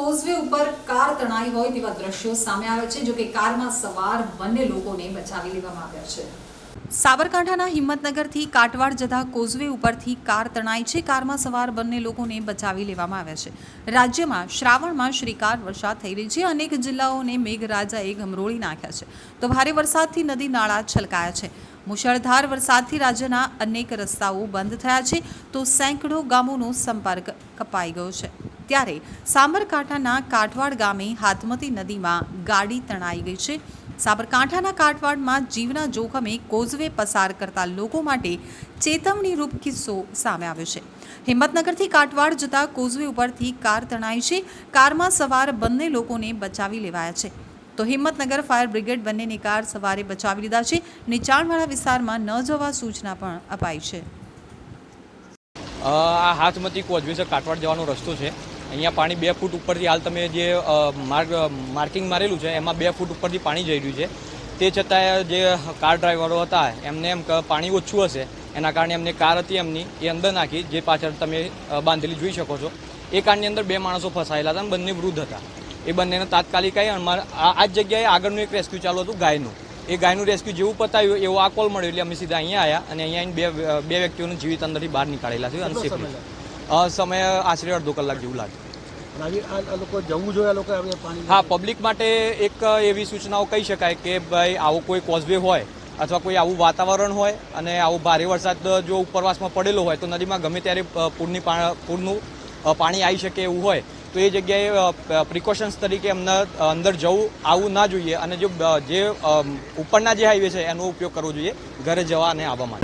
આવી હોય તેવા દ્રશ્યો સામે આવે છે જો કે કારમાં સવાર બંને લોકોને બચાવી લેવામાં આવ્યા છે. સાબરકાંઠાના હિંમતનગરથી કાટવાડ જતા કોઝવે ઉપરથી કાર તણાઈ છે, કારમાં સવાર બંને લોકોને બચાવી લેવામાં આવ્યા છે. રાજ્યમાં શ્રાવણમાં શ્રીકાર વરસાદ થઈ રહી છે, અનેક જિલ્લાઓને મેઘરાજાએ ગમરોળી નાખ્યા છે. તો ભારે વરસાદથી નદી નાળા છલકાયા છે. મુશળધાર વરસાદથી રાજ્યના અનેક રસ્તાઓ બંધ થયા છે, તો સેંકડો ગામોનો સંપર્ક કપાઈ ગયો છે. ત્યારે સાબરકાંઠાના કાઠવાડ ગામે હાથમતી નદીમાં ગાડી તણાઈ ગઈ છે. સાબરકાંઠાના કાઠવાડમાં જીવના જોખમે કોઝવે પસાર કરતા લોકો માટે ચેતવણીરૂપ કિસ્સો સામે આવ્યો છે. હિંમતનગરથી કાઠવાડ જતા કોઝવે ઉપરથી કાર તણાઈ છે. કારમાં સવાર બંને લોકોને બચાવી લેવાયા છે. તો હિંમતનગર ફાયર બ્રિગેડ બંનેની કાર સવારે બચાવી લીધા છે. નીચાણવાળા વિસ્તારમાં ન જવા સૂચના પણ અપાઈ છે. આ હાથમતી કોઝવે છે કાટવાડ જવાનો રસ્તો છે. અહીંયા પાણી બે ફૂટ ઉપરથી હાલ તમે જે માર્ક માર્કિંગ મારેલું છે એમાં બે ફૂટ ઉપરથી પાણી જઈ રહ્યું છે. તે છતાંય જે કાર ડ્રાઈવરો હતા એમને એમ પાણી ઓછું હશે. એના કારણે એમને કાર હતી એમની એ અંદર નાખી જે પાછળ તમે બાંધેલી જોઈ શકો છો. એ કારની અંદર બે માણસો ફસાયેલા હતા અને બંને વૃદ્ધ હતા. એ બંનેને તાત્કાલિક આવી આ જ જગ્યાએ આગળનું એક રેસ્ક્યુ ચાલુ હતું ગાયનું. એ ગાયનું રેસ્ક્યુ જેવું પતાવ્યું એવો આ કોલ મળ્યો એટલે અમે સીધા અહીંયા આવ્યા અને અહીંયા બે બે વ્યક્તિઓને જીવિત અંદરથી બહાર નીકાળેલા છે અનસેફલી અ, સમય આશરે અડધો કલાક જેવું લાગે. આવી હા પબ્લિક માટે એક એવી સૂચનાઓ કહી શકાય કે ભાઈ આવો કોઈ કોઝવે હોય અથવા કોઈ આવું વાતાવરણ હોય અને આવું ભારે વરસાદ જો ઉપરવાસમાં પડેલો હોય તો નદીમાં ગમે ત્યારે પૂરની પૂરનું પાણી આવી શકે એવું હોય તો એ જગ્યાએ પ્રિકોશન્સ તરીકે એમને અંદર જવું આવવું ના જોઈએ અને જો જે ઉપરના જે હાઈવે છે એનો ઉપયોગ કરવો જોઈએ ઘરે જવા અને આવવા માટે.